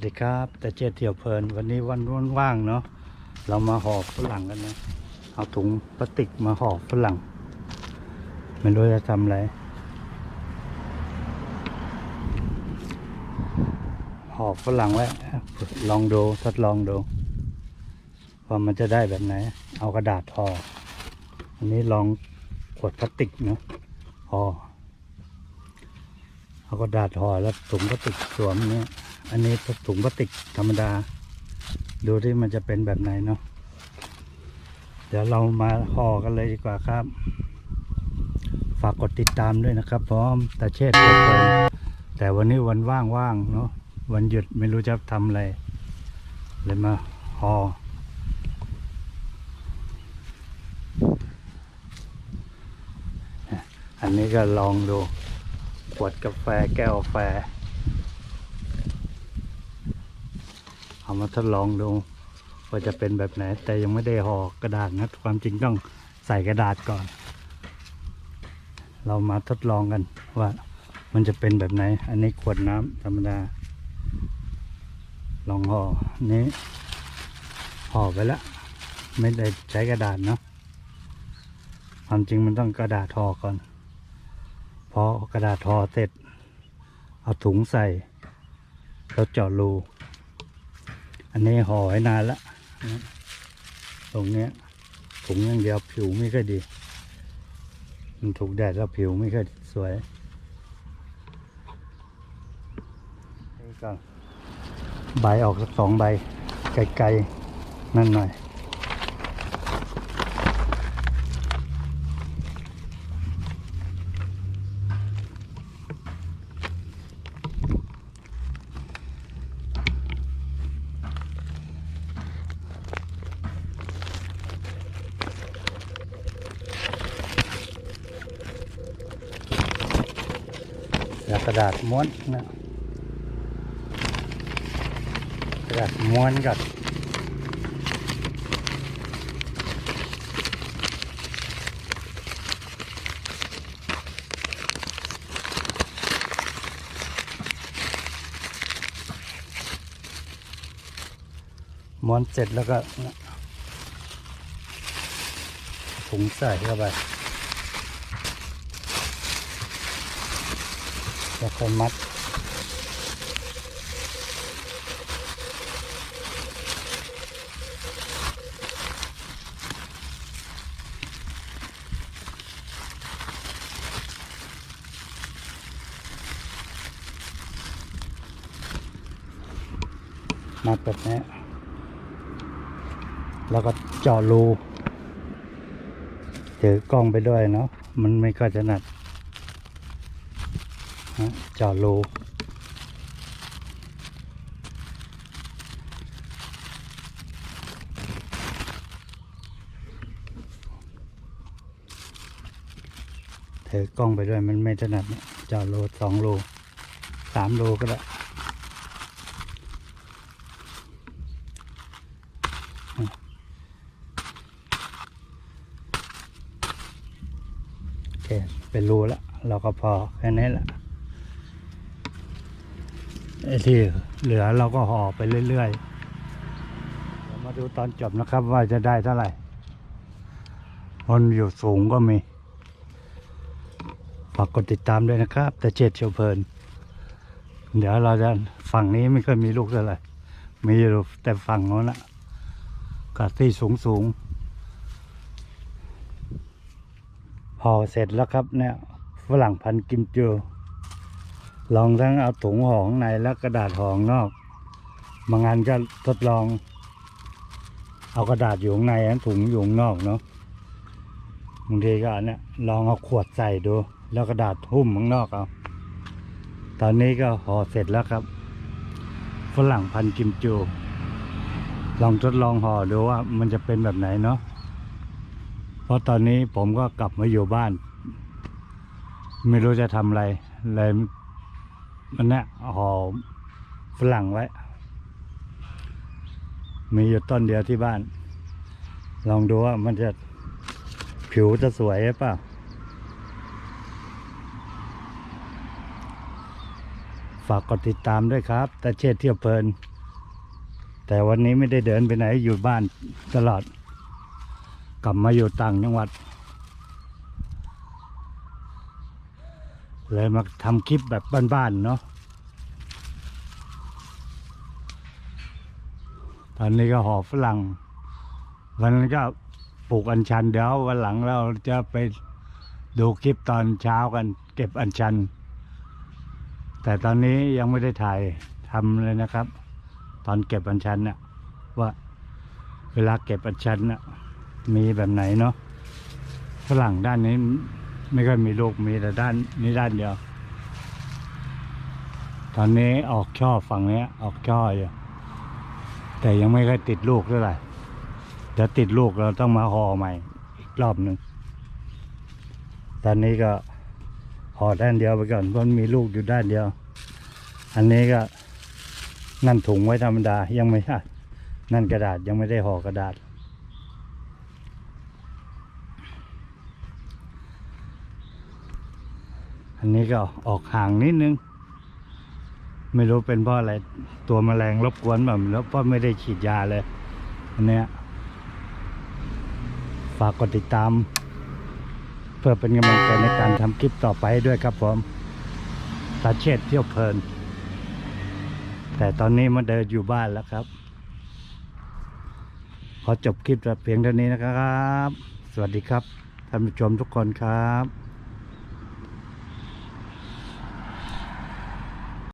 สวัสดีครับแต่เจ็ดเที่ยวเพลินวันนี้วันว่างๆเนาะเรามาห่อฝรั่งกันนะเอาถุงพลาสติกมาห่อฝรั่งไม่รู้จะทำอะไรห่อฝรั่งไว้ลองดูทดลองดูว่ามันจะได้แบบไหน เอากระดาษห่ออันนี้ลองขวดพลาสติกเนาะห่อเอากระดาษห่อแล้วถุงพลาสติกสวมเนี้ย อันนี้ถุงพลาสติกธรรมดา ดูที่มันจะเป็นแบบไหนเนาะเดี๋ยวเรามาห่อกันเลยดีกว่าครับ ฝากกดติดตามด้วยนะครับ พร้อมตาเชษเปิดเผยแต่วันนี้วันว่างๆเนาะวันหยุดไม่รู้จะทำอะไร เลยมาห่ออันนี้ก็ลองดูขวดกาแฟแก้วกาแฟ เอามาทดลองดูว่าจะเป็นแบบไหน แต่ยังไม่ได้ห่อกระดาษนะความจริงต้องใส่กระดาษก่อน เรามาทดลองกันว่ามันจะเป็นแบบไหน อันนี้ขวดน้ำธรรมดา ลองห่ออันนี้ห่อไปแล้วไม่ได้ใช้กระดาษเนาะความจริงมันต้องกระดาษห่อก่อน พอกระดาษห่อเสร็จ เอาถุงใส่แล้วเจาะรู อันนี้ห่อไว้นานละตรงเนี้ยถุงอย่างเดียวผิวไม่ค่อยดี มันถูกแดดแล้วผิวไม่ค่อยสวยนี่ก็ใบออกสักสองใบไกลๆนั่นหน่อย ระดาษม้วนนะกระดาษม้วนกับม้วนเสร็จแล้วก็ถุงใส่เข้าไป แล้วค่อยมัด มัดแบบนี้แล้วก็เจาะรูถือกล้องไปด้วยเนาะมันไม่ค่อยจะนัด เจาะรูถือกล้องไปด้วยมันไม่ถนัดเนี่ยเจาะรูสองรูสามรูก็ได้โอเคเป็นรูแล้ว เราก็พอแค่นี้แหละ ไอ้ที่เหลือเราก็ห่อไปเรื่อยๆเดี๋ยวมาดูตอนจบนะครับว่าจะได้เท่าไหร่คนอยู่สูงก็มีฝากกดติดตามด้วยนะครับ แต่เจ็ดเชียวเพลิน เดี๋ยวเราจะฝั่งนี้ไม่เคยมีลูกเท่าไหร่มีอยู่แต่ฝั่งโน้นนะกับที่สูงสูงห่อเสร็จแล้วครับเนี่ยฝรั่งพันกิมจู ลองทั้งเอาถุงห่อข้างในและกระดาษห่อข้างนอกบางงานก็ทดลอง เอากระดาษอยู่ข้างในถุงอยู่ข้างนอกเนาะบางทีก็เนี้ยลองเอาขวดใส่ดู แล้วกระดาษหุ้มข้างนอกเอาตอนนี้ก็ห่อเสร็จแล้วครับฝรั่งพันกิมจู ลองทดลองห่อดูว่ามันจะเป็นแบบไหนเนาะเพราะตอนนี้ผมก็กลับมาอยู่บ้าน ไม่รู้จะทำอะไรเลย มันเนี่ยห่อฝรั่งไว้ มีอยู่ต้นเดียวที่บ้าน ลองดูว่ามันจะผิวจะสวยหรือเปล่าฝากกดติดตามด้วยครับตาเชษเที่ยวเพลิน แต่วันนี้ไม่ได้เดินไปไหนอยู่บ้านตลอด กลับมาอยู่ต่างจังหวัด เลยมาทำคลิปแบบบ้านๆเนาะตอนนี้ก็หอบฝรั่ง วันนั้นก็ปลูกอัญชันเดี๋ยววันหลังเราจะไปดูคลิปตอนเช้ากัน เก็บอัญชัน แต่ตอนนี้ยังไม่ได้ถ่ายทำเลยนะครับ ตอนเก็บอัญชันน่ะว่าเวลาเก็บอัญชันน่ะมีแบบไหนเนาะฝรั่งด้านนี้ ไม่ค่อยมีลูกมีแต่ด้านนี้ด้านเดียว ตอนนี้ออกช่อฝั่งนี้ออกช่ออยู่แต่ยังไม่ค่อยติดลูกเท่าไหร่เดี๋ยวติดลูกเราต้องมาห่อใหม่อีกรอบหนึ่งตอนนี้ก็ห่อด้านเดียวไปก่อนเพราะมีลูกอยู่ด้านเดียว อันนี้ก็นั่นถุงไว้ธรรมดายังไม่ใช่นั่นกระดาษยังไม่ได้ห่อกระดาษ นนี้ก็ออกห่างนิดนึง ไม่รู้เป็นเพราะอะไร ตัวแมลงรบกวนแบบแล้วเพราะไม่ได้ฉีดยาเลย อันเนี้ยฝากกดติดตาม เพื่อเป็นกำลังใจในการทำคลิปต่อไปด้วยครับผมตาเชษเที่ยวเพลิน แต่ตอนนี้มาเดินอยู่บ้านแล้วครับ ขอจบคลิปแต่เพียงเท่านี้นะครับ สวัสดีครับท่านผู้ชมทุกคนครับ